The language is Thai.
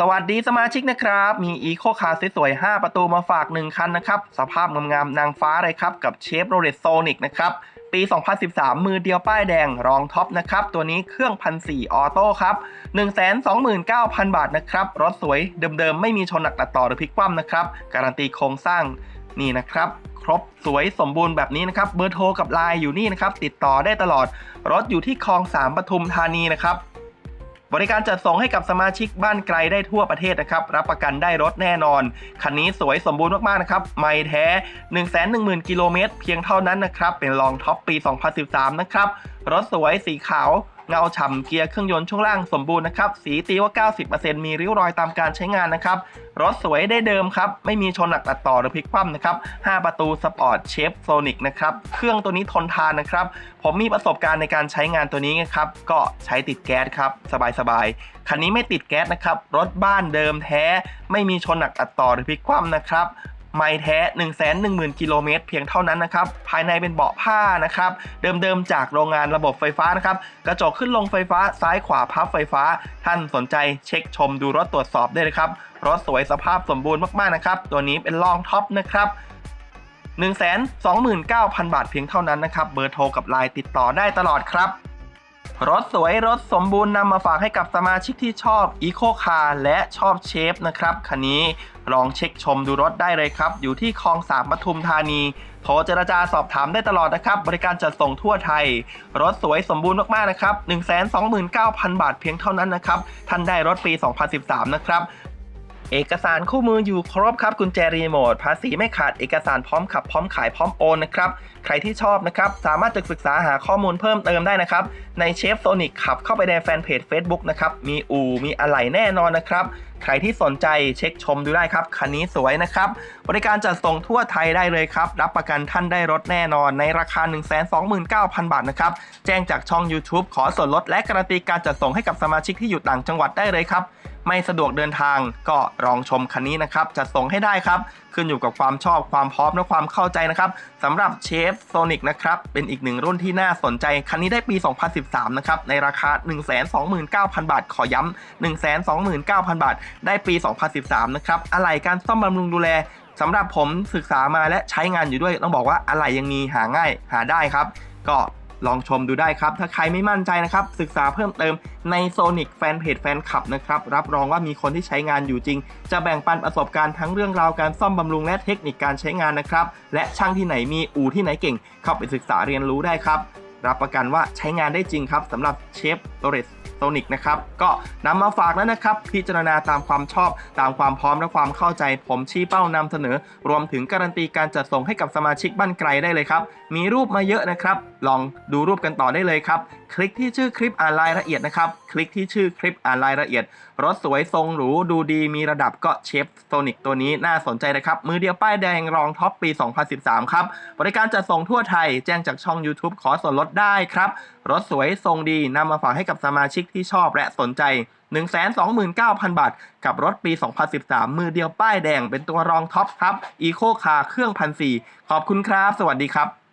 สวัสดีสมาชิกนะครับ มีอีโคคาร์สวยๆ5 ประตูมาฝาก 1 คันนะครับ สภาพงามๆนางฟ้าเลยครับ กับเชฟโรเลตโซนิกนะครับ ปี 2013 มือเดียวป้ายแดงรองท็อปนะครับ ตัวนี้เครื่องพันสี่ออโต้ครับ 129,000 บาทนะครับ รถสวยเดิมๆ ไม่มีชนหนักตัดต่อหรือพลิกคว่ำนะครับ การันตีโครงสร้างนี่นะครับครบสวยสมบูรณ์แบบนี้นะครับ เบอร์โทรกับไลน์อยู่นี่นะครับ ติดต่อได้ตลอด รถอยู่ที่คลองสามปทุมธานีนะครับ บริการจัดส่งให้กับสมาชิกบ้านไกลได้ทั่วประเทศนะครับ รับประกันได้รถแน่นอน คันนี้สวยสมบูรณ์มากๆนะครับ ไม่แท้ 110,000 กิโลเมตรเพียงเท่านั้นนะครับ เป็นรองท็อปปี 2013 นะครับ รถสวยสีขาว เงาฉ่ำเกียร์เครื่องยนต์ช่วงล่างสมบูรณ์นะครับ สีตีว่า 90%มีริ้วรอยตามการใช้งานนะครับ รถสวยได้เดิมครับ ไม่มีชนหนักตัดต่อหรือพลิกคว่ำนะครับ 5 ประตูสปอร์ตเชฟโซนิกนะครับ เครื่องตัวนี้ทนทานนะครับ ผมมีประสบการณ์ในการใช้งานตัวนี้นะครับ ก็ใช้ติดแก๊สครับ สบายๆ คันนี้ไม่ติดแก๊สนะครับ รถบ้านเดิมแท้ ไม่มีชนหนักตัดต่อหรือพลิกคว่ำนะครับ ไม่แท้ 1 1 0 0 0 0 กิโลเมตรเพียงเท่านั้นนะครับ ภายในเป็นเบาะผ้านะครับ เดิมๆจากโรงงานระบบไฟฟ้านะครับ กระจกขึ้นลงไฟฟ้าซ้ายขวาพับไฟฟ้า ท่านสนใจเช็คชมดูรถตรวจสอบได้เลยครับ รถสวยสภาพสมบูรณ์มากๆนะครับ ตัวนี้เป็นลองท็อปนะครับ129,000 บาทเพียงเท่านั้นนะครับ เบอร์โทรกับไลน์ติดต่อได้ตลอดครับ รถสวยรถสมบูรณ์นำมาฝากให้กับสมาชิกที่ชอบ Eco Car และชอบเชฟนะครับ คันนี้ลองเช็คชมดูรถได้เลยครับ อยู่ที่คลองสามปทุมธานี โทรเจรจาสอบถามได้ตลอดนะครับ บริการจัดส่งทั่วไทย รถสวยสมบูรณ์มาก ๆ นะครับ 129,000 บาทเพียงเท่านั้นนะครับ ท่านได้รถปี 2013 นะครับ เอกสารคู่มืออยู่ครบครับกุญแจรีโมทภาษีไม่ขาดเอกสารพร้อมขับพร้อมขายพร้อมโอนนะครับใครที่ชอบนะครับสามารถจะศึกษาหาข้อมูลเพิ่มเติมได้นะครับในเชฟโซนิกขับเข้าไปในแฟนเพจ Facebook นะครับมีอู่มีอะไรแน่นอนนะครับ ใครที่สนใจเช็คชมดูได้ครับ คันนี้สวยนะครับ บริการจัดส่งทั่วไทยได้เลยครับ รับประกันท่านได้รถแน่นอนในราคา 129,000 บาทนะครับ แจ้งจากช่อง YouTube ขอส่วนลดและการันตีการจัดส่งให้กับสมาชิกที่อยู่ต่างจังหวัดได้เลยครับ ไม่สะดวกเดินทางก็ลองชมคันนี้นะครับจะส่งให้ได้ครับ ขึ้นอยู่กับความชอบความพร้อมและความเข้าใจนะครับสำหรับเชฟโซนิกนะครับ เป็นอีกหนึ่งรุ่นที่น่าสนใจ คันนี้ได้ปี 2013 นะครับ ในราคา 129,000 บาท ขอย้ำ129,000 บาทได้ปี 2013 นะครับอะไหล่การซ่อมบำรุงดูแลสำหรับผมศึกษามาและใช้งานอยู่ด้วย ต้องบอกว่าอะไหล่ยังมีหาง่ายหาได้ครับ ก็ลองชมดูได้ครับ ถ้าใครไม่มั่นใจนะครับ ศึกษาเพิ่มเติมใน Sonic แฟนเพจแฟนคลับนะครับ รับรองว่ามีคนที่ใช้งานอยู่จริง จะแบ่งปันประสบการณ์ทั้งเรื่องราวการซ่อมบำรุงและเทคนิคการใช้งานนะครับ และช่างที่ไหนมีอู่ที่ไหนเก่ง เข้าไปศึกษาเรียนรู้ได้ครับ รับประกันว่าใช้งานได้จริงครับสำหรับเชฟโรเรสโซนิกนะครับก็นำมาฝากแล้วนะครับ พิจารณาตามความชอบตามความพร้อมและความเข้าใจ ผมชี้เป้านำเสนอ รวมถึงการันตีการจัดส่งให้กับสมาชิกบ้านไกลได้เลยครับ มีรูปมาเยอะนะครับ ลองดูรูปกันต่อได้เลยครับคลิกที่ชื่อคลิปอ่านรายละเอียดนะครับ คลิกที่ชื่อคลิปอ่านรายละเอียด รถสวยทรงหรูดูดีมีระดับก็เชฟโซนิกตัวนี้น่าสนใจนะครับ มือเดียวป้ายแดงรองท็อปปี 2013 ครับ บริการจัดส่งทั่วไทยแจ้งจากช่อง YouTube ขอส่วนลดได้ครับ รถสวยทรงดีนำมาฝากให้กับสมาชิกที่ชอบและสนใจ129,000 บาท กับรถปี 2013 มือเดียวป้ายแดงเป็นตัวรองท็อปครับ Eco Car เครื่องพันสี่ขอบคุณครับ สวัสดีครับ